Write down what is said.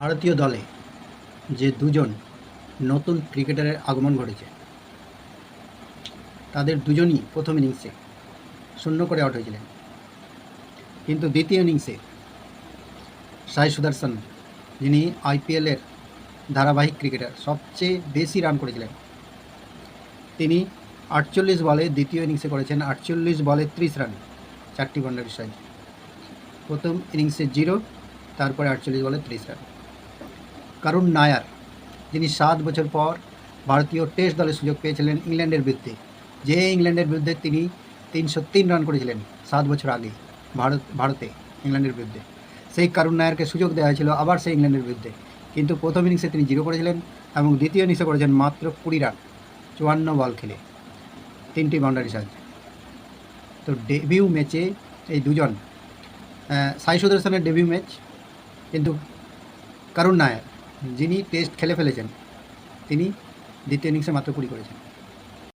ভারতীয় দলে যে দুজন নতুন ক্রিকেটারের আগমন ঘটেছে, তাদের দুজনই প্রথম ইনিংসে শূন্য করে আউট হয়েছিলেন। কিন্তু দ্বিতীয় ইনিংসে সাই সুদর্শন, যিনি আইপিএলের ধারাবাহিক ক্রিকেটার, সবচেয়ে বেশি রান করেছিলেন। তিনি আটচল্লিশ বলে দ্বিতীয় ইনিংসে করেছেন, আটচল্লিশ বলে ত্রিশ রান চারটি বাউন্ডারির সাহায্যে প্রথম ইনিংসে জিরো তারপরে আটচল্লিশ বলে ত্রিশ রান কারুণ নায়ার, যিনি সাত বছর পর ভারতীয় টেস্ট দলে সুযোগ পেয়েছিলেন ইংল্যান্ডের বিরুদ্ধে। যে ইংল্যান্ডের বিরুদ্ধে তিনি তিনশো তিন রান করেছিলেন সাত বছর আগে ভারত ভারতে, ইংল্যান্ডের বিরুদ্ধে। সেই কারুণ নায়ারকে সুযোগ দেওয়া হয়েছিল আবার সেই ইংল্যান্ডের বিরুদ্ধে। কিন্তু প্রথম ইনিংসে তিনি জিরো করেছিলেন এবং দ্বিতীয় ইনিংসে করেছেন মাত্র কুড়ি রান, চুয়ান্ন বল খেলে। তিনটি বাউন্ডারি সাহায্যে। তো ডেবিউ ম্যাচে এই দুজন সাই সুদর্শনের ডেবিউ ম্যাচ, কিন্তু কারুণ নায়ার যিনি টেস্ট খেলে ফেলেছেন তিনি দ্বিতীয় ইনিংসে মাত্র কুড়ি করেছেন।